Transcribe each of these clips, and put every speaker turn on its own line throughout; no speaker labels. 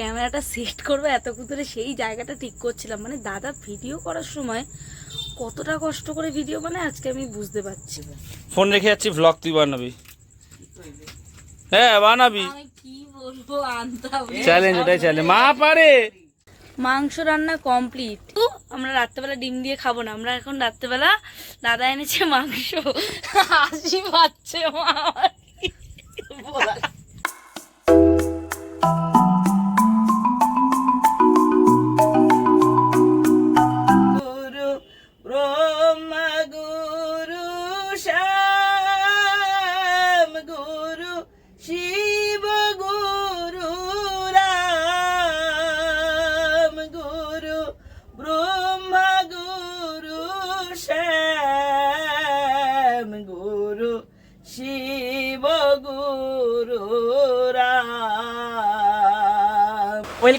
ক্যামেরাটা সেট করব এত দূরে সেই জায়গাটা ঠিক করছিলাম। মানে দাদা ভিডিও করার সময় কতটা কষ্ট করে ভিডিও বানায় আজকে আমি বুঝতে পারছি
ফোন রেখে যাচ্ছি ব্লগ তুই বানাবি। হ্যাঁ বানাবি।
আমি কি বলব আনতাম।
চ্যালেঞ্জ ওটাই চ্যালেঞ্জ মা পারে।
মাংস রান্না কমপ্লিট তো আমরা রাত্রেবেলা ডিম দিয়ে খাব না। আমরা এখন রাত্রেবেলা দাদা এনেছে মাংস। হাসি পাচ্ছে মা।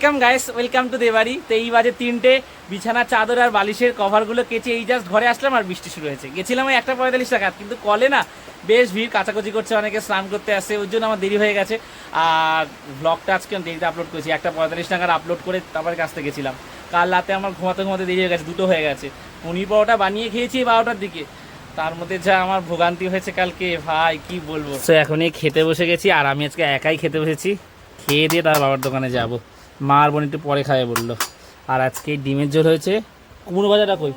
Welcome guys, welcome to Debari তো এই বাজে তিনটে, বিছানা, চাদর আর বালিশের কভারগুলো কেচে এই জাস্ট ঘরে আসলাম আর বৃষ্টি শুরু হয়েছে। গেছিলাম ওই একটা পঁয়তাল্লিশ টাকা কিন্তু কলে না বেশ ভিড়, কাচাকুচি করছে অনেকে, স্নান করতে আসে ওই জন্য আমার দেরি হয়ে গেছে। আর ব্লগটা আজকে আমি দেরিতে আপলোড করেছি, একটা পঁয়তাল্লিশ টাকার আপলোড করে তারপরে কাছতে গেছিলাম। কাল রাতে আমার ঘুমাতে ঘুমাতে দেরি হয়ে গেছে, দুটো হয়ে গেছে। পনির পরোটা বানিয়ে খেয়েছি বারোটার দিকে। তার মধ্যে যা আমার ভোগান্তি হয়েছে কালকে, ভাই, কি বলব? তো এখনই খেতে বসে গেছি, আর আমি আজকে একাই খেতে বসেছি। খেয়ে দিয়ে তার বাবার দোকানে যাব। মা আর বোন একটু পরে খাবে বলল। আর আজকে ডিমের ঝোল হয়েছে। কুমড়ো ভাজাটা কই?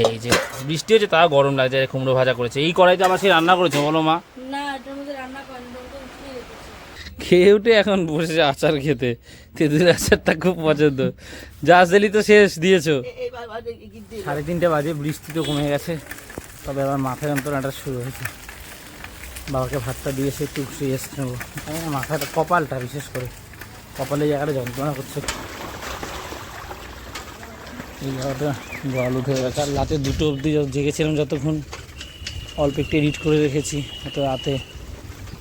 এই যে বৃষ্টি হচ্ছে তাও গরম লাগছে কুমড়ো ভাজা করেছে। এই কড়াইতে আবার সে রান্না করেছে বলো মা। খেয়ে উঠে এখন বসেছে আচার খেতে। তেঁতুলের আচারটা খুব পছন্দ। যা আসলি তো শেষ দিয়েছ। সাড়ে তিনটে বাজে বৃষ্টি তো কমে গেছে। তবে আবার মাথা যন্ত্রণাটা শুরু হয়েছে। বাবাকে ভাতটা দিয়ে এসে একটু শুয়ে এসে নেব। মাথাটা কপালটা বিশেষ করে। কপালে জায়গাটা যন্ত্রণা করছে। এই জায়গাটা জল উঠে গেছে। আর রাতে দুটো অবধি যত জেগেছিলাম যতক্ষণ অল্প একটু এডিট করে রেখেছি এত রাতে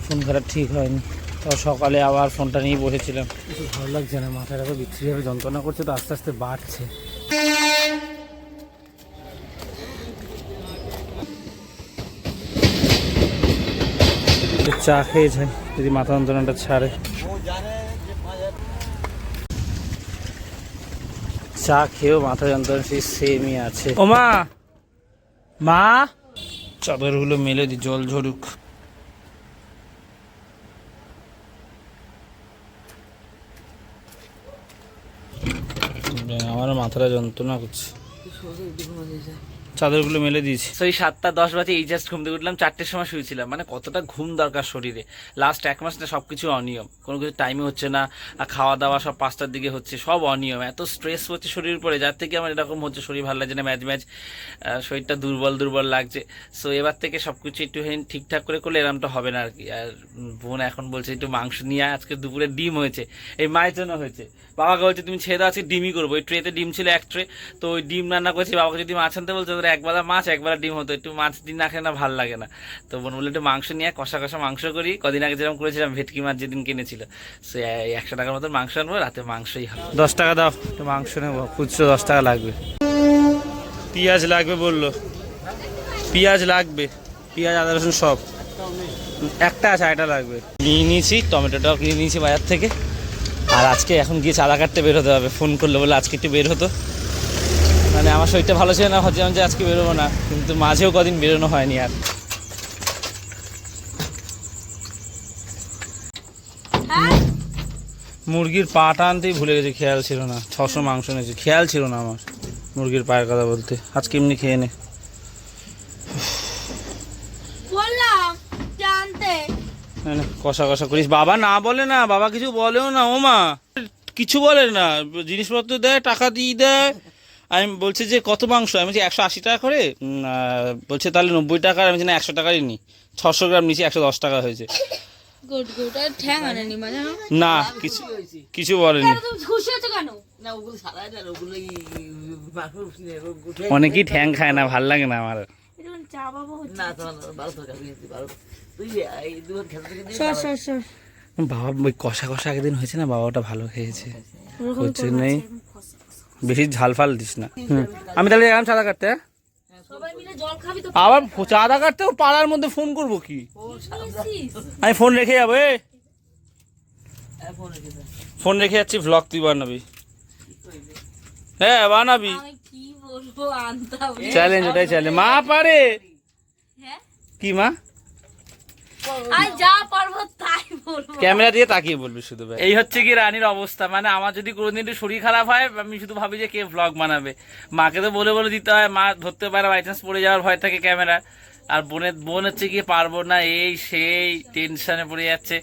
ফোন করা ঠিক হয়নি। তো সকালে আবার ফোনটা নিয়ে বসেছিলাম। কিছু ভালো লাগছে না মাথাটা তো বিচ্ছিরিভাবে যন্ত্রণা করছে তো আস্তে আস্তে বাড়ছে। চা খেয়ে যাই যদি মাথা যন্ত্রণাটা ছাড়ে। চা খেয়েও মাথা যন্ত্রণা সেই সেমই আছে। ও মা! মা! চাদরগুলো মেলে দি জল ঝরুক। আমার মাথাটা যন্ত্রণা করছে। চাদরগুলো মেলে দিয়েছি। সেই সাতটা, দশ বাজে এই জাস্ট ঘুম থেকে উঠলাম, চারটের সময় শুয়েছিলাম। মানে কতটা ঘুম দরকার শরীরে। লাস্ট এক মাস না সব কিছু অনিয়ম। কোনো কিছু টাইমে হচ্ছে না, আর খাওয়া দাওয়া সব পাঁচটার দিকে হচ্ছে, সব অনিয়ম। এত স্ট্রেস হচ্ছে শরীরের উপরে, যার থেকে আমার এরকম হচ্ছে শরীর ভালো লাগছে না, ম্যাচ ম্যাচ শরীরটা দুর্বল দুর্বল লাগছে। সো এবার থেকে সব কিছু একটু ঠিকঠাক করে করলে এরমটা হবে না আর কি। আর বোন এখন বলছে, একটু মাংস নিয়ে আজকে দুপুরে ডিম হয়েছে। এই মায়ের জন্য হয়েছে। বাবাকে বলছে, তুমি ছেড়ে আজকে ডিমই করব। ওই ট্রেতে ডিম ছিল এক ট্রে তো ওই ডিম রান্না করেছি। বাবাকে যদি মাছ আনতে বলছে ওদের একবেলা মাছ, একবেলা ডিম হতো। একটু মাছ ডিম না খেলে না ভালো লাগে না। তো বোন বলে একটু মাংস নিয়ে কষা কষা মাংস করি। কদিন আগে যেরকম করেছিলাম, ভেটকি মাছ যেদিন কিনেছিল, সে একশো টাকার মতো মাংস আনব, রাতে মাংসই হবে। দশ টাকা দাও, একটু মাংস নেব, খুচরো দশ টাকা লাগবে। পেঁয়াজ লাগবে বলল। পেঁয়াজ লাগবে, পেঁয়াজ, আদা, রসুন সব। একটা আছে এটা লাগবে। নিয়ে নিয়েছি টমেটোটাও নিয়ে নিয়েছি বাজার থেকে। আর আজকে এখন গিয়ে চাঁদা কাটতে বের হতে হবে। ফোন করলে বলে আজকে একটু বের হতো। মানে আমার শরীরটা ভালো ছিল না ভাবছিলাম যে আজকে বেরোবো না কিন্তু মাঝেও কদিন বেরোনো হয়নি আর। মুরগির পাটা আনতেই ভুলে গেছি খেয়াল ছিল না ছশো মাংস নিয়েছি খেয়াল ছিল না আমার মুরগির পায়ের কথা বলতে। আজকে এমনি খেয়ে নে। কষা কষা করিস। বাবা না বলে না বাবা কিছু বলেও না ও মা। কিছু বলে না জিনিসপত্র দেয় টাকা দিয়ে দেয় আমি বলছি যে কত মাংস? আমি বলছি একশো আশি টাকা করে? বলছে তাহলে নব্বই টাকার আমি বলছি, না একশো টাকারই নিই ছশো গ্রাম নিচে একশো দশ টাকা হয়েছে।
গুড গুড আর ঠ্যাং আনেনি মানে
না কিছু কিছু বলেনি। অনেকেই ঠ্যাং খায় না ভালো লাগে না আমার।
বাবা হচ্ছে।
না তোমার বারো টাকা দিয়েছি বারো তুই এই দুবার খেতে থেকে দিয়ে
সর সর সর।
বাবা ওই কষা কষা একদিন হয়েছে না? বাবাটা ভালো খেয়েছে। হচ্ছে নেই। বেশি ঝাল ফাল দিস না। হুম। আমি তাহলে গেলাম চাঁদা কাটতে? হ্যাঁ?
সবাই মিলে জল খাবি তো
আবার চাঁদা কাটতে পাড়ার মধ্যে ফোন করব কি? আমি ফোন রেখে যাব
ফোন রেখে দাও
ফোন রেখে যাচ্ছি ভ্লগ তুই বানাবি। হ্যাঁ বানাবি।
আমি কি বলব
চ্যালেঞ্জ ওটাই চ্যালেঞ্জ মা পারে।
হ্যাঁ?
কি মা?
আমি যা পারব তাই বলব।
ক্যামেরা দিয়ে তাকিয়ে বলবি শুধু ভাই। এই হচ্ছে কি রানীর অবস্থা। মানে আমার যদি কোনোদিন একটু শরীর খারাপ হয় আমি শুধু ভাবি যে কে ব্লগ বানাবে। মাকে তো বলে বলে দিতে হয় মা ধরতে পারে বাই চান্স পড়ে যাওয়ার ভয় থাকে ক্যামেরা আর বোনের বোন হচ্ছে কি পারব না, এই সেই টেনশনে পড়ে যাচ্ছে।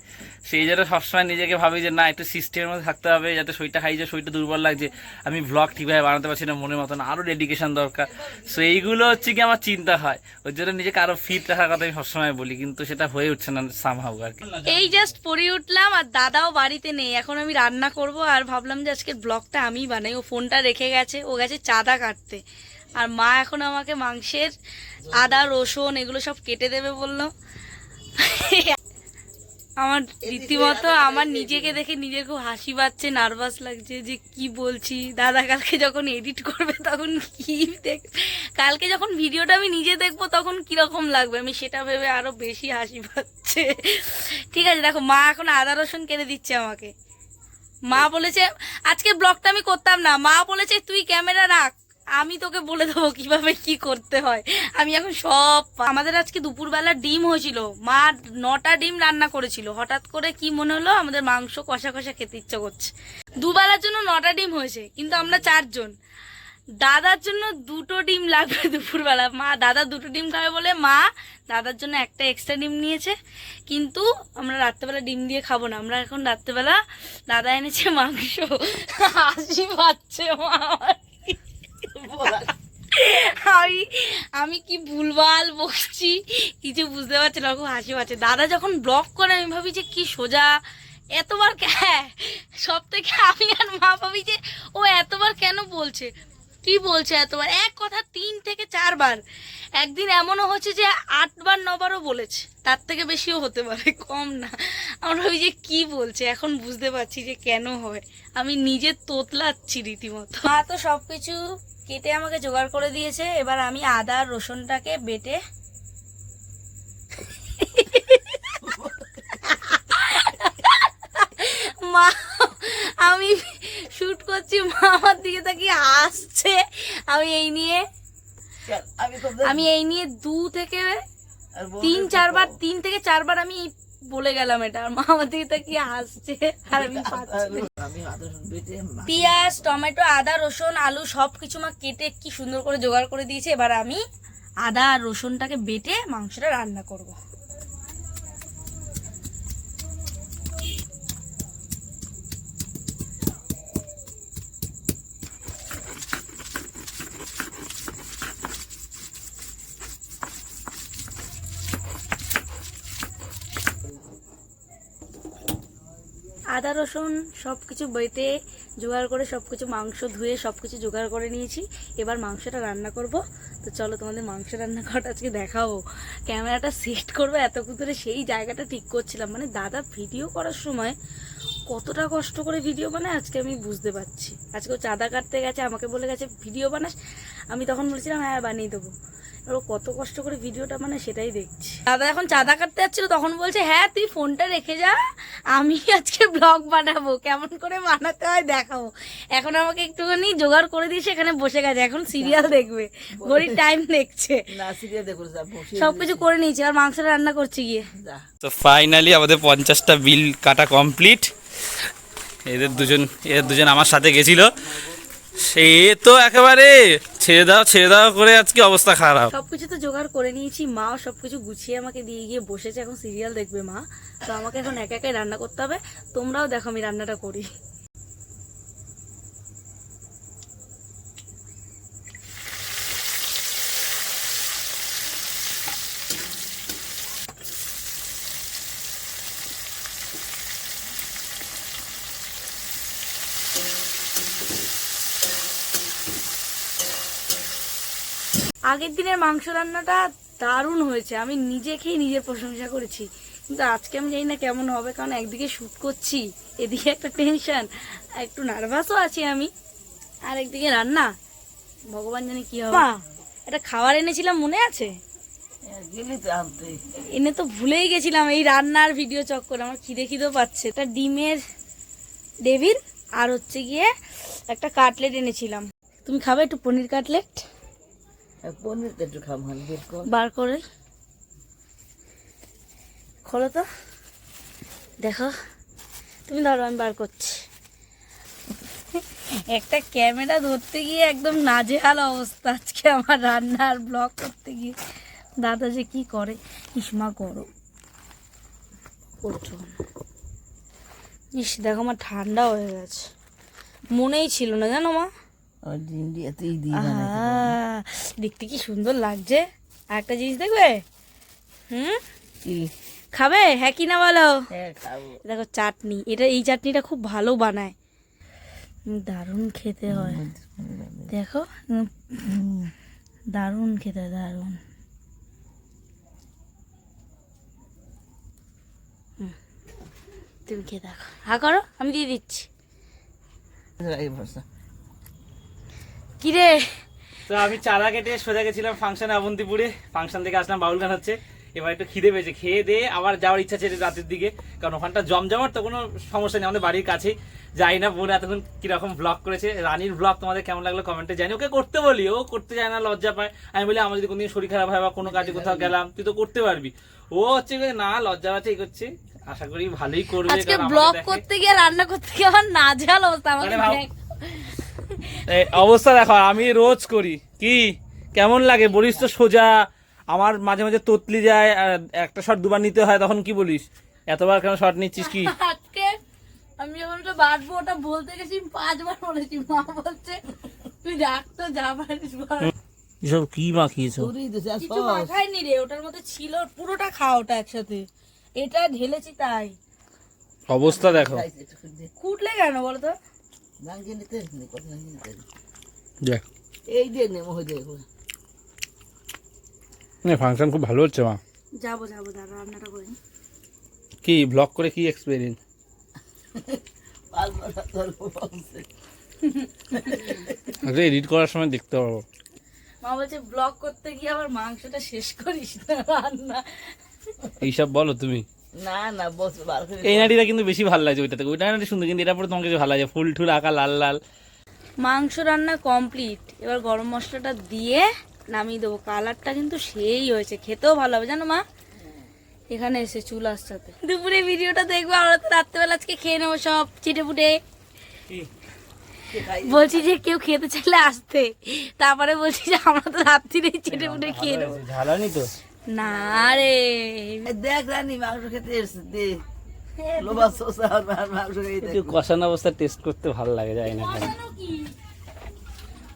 সেই জন্য সবসময় নিজেকে ভাবি যে, না, একটু সিস্টেমের মধ্যে থাকতে হবে, যাতে শরীরটা খাই যে শরীরটা দুর্বল লাগছে। আমি ভ্লগ ঠিকভাবে বানাতে পারছি না, মনের মতন আরও ডেডিকেশন দরকার। সো এইগুলো হচ্ছে কি আমার চিন্তা হয়। ওই জন্য নিজেকে আরও ফিট রাখার কথা আমি সবসময় বলি, কিন্তু সেটা হয়ে উঠছে না সামহাউ আর কি।
এই জাস্ট পড়ে উঠলাম, আর দাদাও বাড়িতে নেই। এখন আমি রান্না করব, আর ভাবলাম যে আজকে ব্লগটা আমিই বানাই। ও ফোনটা রেখে গেছে, ও গেছে চাঁদা কাটতে। আর মা এখন আমাকে মাংসের আদা, রসুন এগুলো সব কেটে দেবে বলল। আমার রীতিমতো আমার নিজেকে দেখে নিজের খুব হাসি পাচ্ছে নার্ভাস লাগছে যে কি বলছি। দাদা কালকে যখন এডিট করবে তখন কি দেখ, কালকে যখন ভিডিওটা আমি নিজে দেখব তখন কীরকম লাগবে? আমি সেটা ভেবে আরও বেশি হাসি পাচ্ছে। ঠিক আছে, দেখো, মা এখন আদা, রসুন কেটে দিচ্ছে আমাকে। মা বলেছে, আজকে ব্লগটা আমি করতাম না। মা বলেছে, তুই ক্যামেরা রাখ। আমি তোকে বলে দেবো কীভাবে কি করতে হয়। আমি এখন সব আমাদের আজকে দুপুরবেলা ডিম হয়েছিল। মা নটা ডিম রান্না করেছিল। হঠাৎ করে কি মনে হলো? আমাদের মাংস কষা কষা খেতে ইচ্ছা করছে। দুবেলার জন্য নটা ডিম হয়েছে, কিন্তু আমরা চারজন। দাদার জন্য দুটো ডিম লাগবে দুপুরবেলা। মা, দাদা দুটো ডিম খাবে বলে মা দাদার জন্য একটা এক্সট্রা ডিম নিয়েছে। কিন্তু আমরা রাত্রেবেলা ডিম দিয়ে খাব না। আমরা এখন রাত্রেবেলা দাদা এনেছে মাংস। হাসি পাচ্ছে মা। আমি আমি কি ভুলভাল বকছি? কিছু বুঝতে পারছি না, খুব হাসি পাচ্ছে। দাদা যখন ব্লগ করে, আমি ভাবি যে কি সোজা? এতবার হ্যাঁ সব থেকে আমি আর মা ভাবি যে ও এতবার কেন বলছে? কি বলছে এতবার? এক কথা তিন থেকে চারবার। একদিন এমনও হচ্ছে যে আটবার, নবারও বলেছে। তার থেকে বেশিও হতে পারে, কম না। আমরা ভাবি যে কি বলছে? এখন বুঝতে পারছি যে কেন হয়। আমি নিজে তোতলাচ্ছি রীতিমতো। মা তো সব কিছু কেটে আমাকে জোগাড় করে দিয়েছে। এবার আমি আদা রসুনটাকে বেটে মা, আমি শুট করছি মা আমার দিকে তাকিয়ে আসছে। আমি এই নিয়ে
আমি
এই নিয়ে দু থেকে তিন চারবার তিন থেকে চারবার আমি বলে গেলাম এটা আর মা আমার দিকে তাকিয়ে হাসছে আর আমি পেঁয়াজ টমেটো আদা রসুন আলু সব কিছু মা কেটে কি সুন্দর করে জোগাড় করে দিয়েছে এবার আমি আদা আর রসুনটাকে বেটে মাংসটা রান্না করব। আদা, রসুন সব কিছু বেটে জোগাড় করে সব কিছু মাংস ধুয়ে সব কিছু জোগাড় করে নিয়েছি। এবার মাংসটা রান্না করব। তো চলো তোমাদের মাংস রান্না করাটা আজকে দেখাবো। ক্যামেরাটা সেট করব, এতক্ষণ ধরে সেই জায়গাটা ঠিক করছিলাম। মানে দাদা ভিডিও করার সময় কতটা কষ্ট করে ভিডিও বানায় আজকে আমি বুঝতে পারছি। আজকে ও চাঁদা কাটতে গেছে, আমাকে বলে গেছে, ভিডিও বানাস। আমি তখন বলেছিলাম হ্যাঁ বানিয়ে দেবো। ও কত কষ্ট করে ভিডিওটা মানে সেটাই দেখছি। দাদা এখন চাঁদা কাটতে যাচ্ছিল তখন বলছে হ্যাঁ তুই ফোনটা রেখে যা আমি আজকে ব্লগ বানাবো কেমন করে বানাতে হয় দেখাবো। এখন আমাকে একটুখানি জোগাড় করে দিয়ে সেখানে বসে গেছে এখন সিরিয়াল দেখবে ঘড়ির টাইম দেখছে। সবকিছু করে নিয়েছি আর মাংস রান্না করছি গিয়ে।
তো ফাইনালি আমাদের পঞ্চাশটা বিল কাটা কমপ্লিট এদের দুজন এদের দুজন আমার সাথে গেছিল। সে তো একেবারে ছেড়ে দাও ছেড়ে দাও করে আজকে অবস্থা খারাপ।
সবকিছু তো জোগাড় করে নিয়েছি, মা সবকিছু গুছিয়ে আমাকে দিয়ে গিয়ে বসেছে এখন সিরিয়াল দেখবে মা। তো আমাকে এখন একা একাই রান্না করতে হবে। তোমরাও দেখো আমি রান্নাটা করি। আগের দিনের মাংস রান্নাটা দারুণ হয়েছে। আমি নিজে খেয়ে নিজের প্রশংসা করেছি। কিন্তু আজকে আমি জানি না কেমন হবে কারণ একদিকে শ্যুট করছি এদিকে একটা টেনশন একটু নার্ভাসও আছি আমি। আর একদিকে রান্না ভগবান জানি কি হবে। একটা খাবার এনেছিলাম মনে আছে?
তো
এনে তো ভুলেই গেছিলাম এই রান্নার ভিডিও চক্কর। আমার খিদে খিদেও পাচ্ছে। এটা ডিমের ডেভিল আর হচ্ছে গিয়ে একটা কাটলেট এনেছিলাম। তুমি খাবে একটু পনির কাটলেট?
বের কর।
খোলো তো। দেখো, তুমি ধরো, আমি বার করছি। একটা ক্যামেরা ধরতে গিয়ে একদম নাজেহাল অবস্থা আজকে আমার রান্নার ব্লগ করতে গিয়ে। দাদা যে কি করে ইসমা করো। ইস, দেখো আমার ঠান্ডা হয়ে গেছে। মনেই ছিল না, জানো মা?
ডিম দিয়ে তুই দিই
দেখতে কি সুন্দর লাগছে। আর একটা জিনিস দেখবে? হুম? খাবে? হ্যাঁ কি না বলো?
হ্যাঁ
দেখো চাটনি। এটা এই চাটনিটা খুব ভালো বানায়। দারুণ খেতে হয়। দেখো দারুণ খেতে দারুণ। তুমি খেয়ে দেখো। হা করো আমি দিয়ে দিচ্ছি। কিরে?
তো আমি চারা কেটে সোজা গেছিলাম ফাংশনে অবন্তিপুরে। ফাংশন থেকে আসলাম বাউল গান হচ্ছে। এবার একটু খিদে পেয়েছে। খেয়ে দিয়ে আবার যাওয়ার ইচ্ছা ছিল রাতের দিকে। কারণ ওখানটা জমজমাট তো কোনো সমস্যা নেই। আমাদের বাড়ির কাছেই। যাই না বোন এতক্ষণ কীরকম ব্লগ করেছে। রানীর ব্লগ তোমাদের কেমন লাগল কমেন্টে জানি ওকে করতে বলি ও করতে যায় না লজ্জা পায়। আমি বলি আমার যদি কোনোদিন শরীর খারাপ হয় বা কোনো কাজে কোথাও গেলাম তুই তো করতে পারবি। ও হচ্ছে না লজ্জা পাচ্ছে এই করছে। আশা করি ভালোই করবে।
আজকে ব্লগ করতে গিয়ে রান্না করতে গিয়ে আমার নাজেহাল অবস্থা। আমাকে।
এই অবস্থা দেখো আমি রোজ করি। কি? কেমন লাগে? বলিস তো সোজা। আমার মাঝে মাঝে তোতলি যায় আর একটা শট দুবার নিতে হয় তখন কি বলিস? এতবার কেন শট নিচ্ছিস কি?
আজকে আমি যখন ওটা বাঁধবো ওটা বলতে গেছি পাঁচবার বলেছি। মা বলছে তুই রাখ তো যা পারিস
এসব কি মাখিয়েছ?
কিছু মাখাইনি রে ওটার মধ্যে ছিল পুরোটা খাও ওটা একসাথে। এটা ঢেলেছি তাই।
অবস্থা দেখো।
কুটলে কেন বলো
ফাংশন খুব ভালো হচ্ছে মা।
যাব যাব দাদা রান্নাটা করে
কি ব্লগ করে কি এক্সপিরিয়েন্স আগে এডিট করার সময় দেখতে পারব
মা বলছে ব্লগ করতে গিয়ে আবার মাংসটা শেষ করিস না রান্না।
এইসব বলো তুমি।
না না বস
এই নাটিটা কিন্তু বেশি ভালো লাগছে ওইটা থেকে ওইটা নাটি সুন্দর কিন্তু এটা পরে তোমাকে ভালো লাগে ফুল টুল আঁকা লাল লাল।
মাংস রান্না কমপ্লিট। এবার গরম মশলাটা দিয়ে নামিয়ে দেবো। কালারটা কিন্তু সেই হয়েছে খেতেও ভালো হবে। জানো মা? এখানে এসে চুল আসতে দুপুরে ভিডিওটা দেখব আমরা তো রাত্রেবেলা আজকে খেয়ে নেব সব চিটে পুটে। বলছি যে কেউ খেতে চাইলে আসতে। তারপরে বলছি যে আমরা তো রাত্রিরে চেটে পুটে খেয়ে নেব।
ঝালানি তো।
না রে।
দেখ রানী মাংস খেতে এসছে। দে। লোবা সোসা আর মাংস
একটু কষানো অবস্থা টেস্ট করতে ভালো লাগে যায় না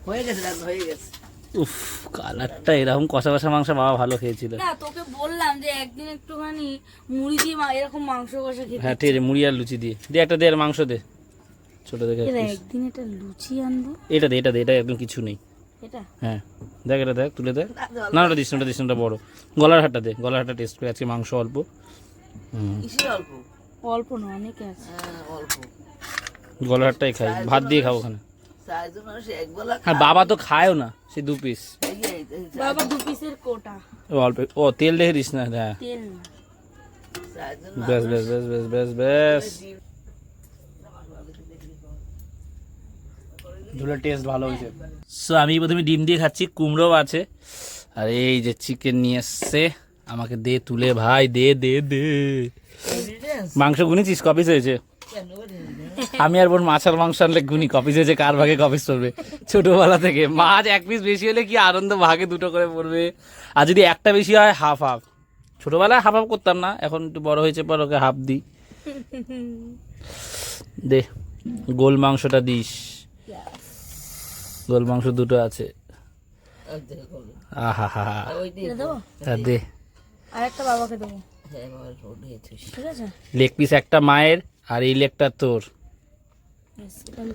হয়ে গেছে হয়ে গেছে।
উফ কালারটা এরকম কষা কষা মাংস বাবা ভালো খেয়েছিল।
না তোকে বললাম যে একদিন একটুখানি মুড়ি দিয়ে মা- এরকম মাংস কষা খেতে
হ্যাঁ ঠিক আছে মুড়ি আর লুচি দিয়ে। দে একটা দে আর মাংস দে। ছোট দেখে
একদিন এটা লুচি আনব।
এটা দে এটা দে এটা একদম কিছু নেই। হ্যাঁ দেখ এটা দেখ তুলে দেখ। না ওটা দিস না, ওটা দিস ওটা বড়। গলার হাটটা দে গলার হাটটা টেস্ট করে আজকে মাংস অল্প।
অল্প?
অল্প না অনেকে আছে।
হ্যাঁ অল্প।
গলার হাটটাই খাই ভাত দিয়ে খাব ওখানে। হ্যাঁ বাবা তো খায়ও না সে দু পিস
বাবা দু পিসের কোটা।
ও অল্প ও তেল দেখে দিস না হ্যাঁ।
তেল
বেশ বেশ বেশ বেশ বেশ বেশ ধুলো টেস্ট ভালো হয়েছে। সো আমি প্রথমে ডিম দিয়ে খাচ্ছি কুমড়ো আছে। আর এই যে চিকেন নিয়ে এসছে আমাকে দে তুলে ভাই দে দে দে। মাংস গুনেছিস কপিস হয়েছে। আমি আর বোন মাছ আর মাংস আনলে গুনি কপিস হয়েছে কার ভাগে কপিস পড়বে ছোটোবেলা থেকে। মাছ এক পিস বেশি হলে কি আনন্দ ভাগে দুটো করে পড়বে। আর যদি একটা বেশি হয় হাফ হাফ ছোটোবেলায় হাফ হাফ করতাম না এখন একটু বড় হয়েছে পর ওকে হাফ দিই। দে গোল মাংসটা দিস। গোল মাংস দুটো আছে। আহা হা
দেবো?
দে।
বাবাকে দেবো।
হ্যাঁ বাবা রোড হয়েছিস
ঠিক আছে?
লেগ পিস একটা মায়ের আর এই লেগটা তোর।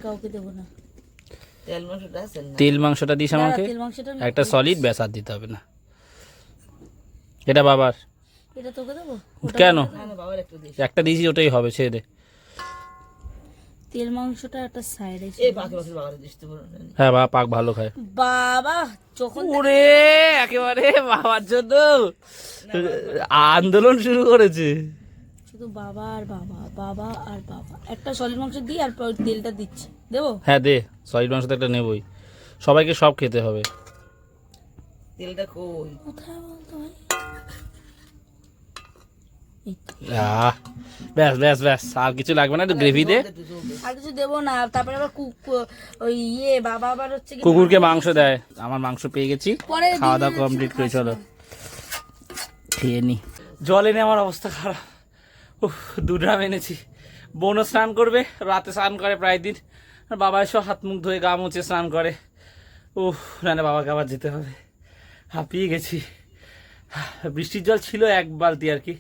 কাউকে দেবো না।
তেল মাংসটা আছে না?
তেল মাংসটা দিস আমাকে। একটা সলিড ব্যাস আর দিতে হবে না। এটা বাবার।
এটা তোকে দেবো?
কেন?
না না বাবার একটু দিস।
একটা দিয়েছি ওটাই হবে ছেড়ে দে।
তেল মাংসটা একটা সাইডে
এই পাখি পাখি বাবার দিস তো
হ্যাঁ বাবা পাক ভালো খায়।
বাবা যখন
ওরে একেবারে বাবার জন্য আন্দোলন শুরু করেছে।
শুধু বাবা আর বাবা বাবা আর বাবা। একটা সলিড মাংস দিই আর তেলটা দিচ্ছি। দেবো?
হ্যাঁ দে সলিড মাংস তো একটা নেবই। সবাইকে সব খেতে হবে।
তেলটা কই?
কোথায় বলতো ভাই?
ব্যাস ব্যাস ব্যাস। আর কিছু লাগবে না? একটু গ্রেভি দে।
আর কিছু দেবো না। তারপরে আবার কুক ওই ইয়ে বাবা আবার হচ্ছে
কুকুরকে মাংস দেয়। আমার মাংস পেয়ে গেছি।
পরে
খাওয়া দাওয়া কমপ্লিট করে চলো। খেয়ে নি। জল এনে আমার অবস্থা খারাপ। উফ দু ড্রাম এনেছি। বোনও স্নান করবে। রাতে স্নান করে প্রায় দিন। আর বাবা এসব হাত মুখ ধুয়ে গা মুছে স্নান করে। উফ না না বাবাকে আবার যেতে হবে। হাঁপিয়ে গেছি। বৃষ্টির জল ছিল এক বালতি আর কি।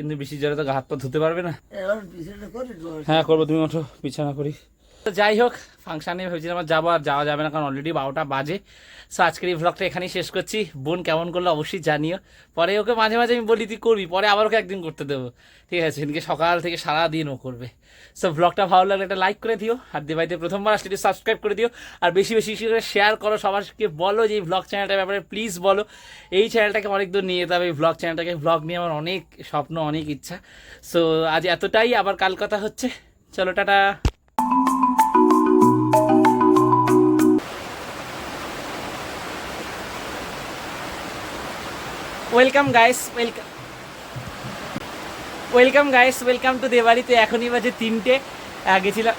কিন্তু বেশি জলে তো হাত পা ধুতে পারবে না। হ্যাঁ করব তুমি ওঠো বিছানা করি তো যাই হোক ফাংশানে ভেবেছিলাম আমার যাব আর যাওয়া যাবে না, কারণ অলরেডি বারোটা বাজে। সো আজকের এই ভ্লগটা এখানেই শেষ করছি। বোন কেমন করল অবশ্যই জানিও। পরে ওকে মাঝে মাঝে আমি বলি, তুই করবি? পরে আবার ওকে একদিন করতে দেবো। ঠিক আছে, সেদিনকে সকাল থেকে সারা দিন ও করবে। সো ভ্লগটা ভালো লাগলে একটা লাইক করে দিও। আর দেবাইতে প্রথমবার আসলে সাবস্ক্রাইব করে দিও। আর বেশি বেশি করে শেয়ার করো, সবাইকে বলো যে এই ভ্লগ চ্যানেলটার ব্যাপারে প্লিজ বলো। এই চ্যানেলটাকে অনেক দূর নিয়ে যেতে হবে। এই ভ্লগ চ্যানেলটাকে ভ্লগ নিয়ে আমার অনেক স্বপ্ন, অনেক ইচ্ছা। সো আজ এতটাই। আবার কাল কথা হচ্ছে। চলো, tata. Welcome guys welcome welcome guys welcome to দেবাড়িতে এখনই বাজে তিনটে। গেছিলাম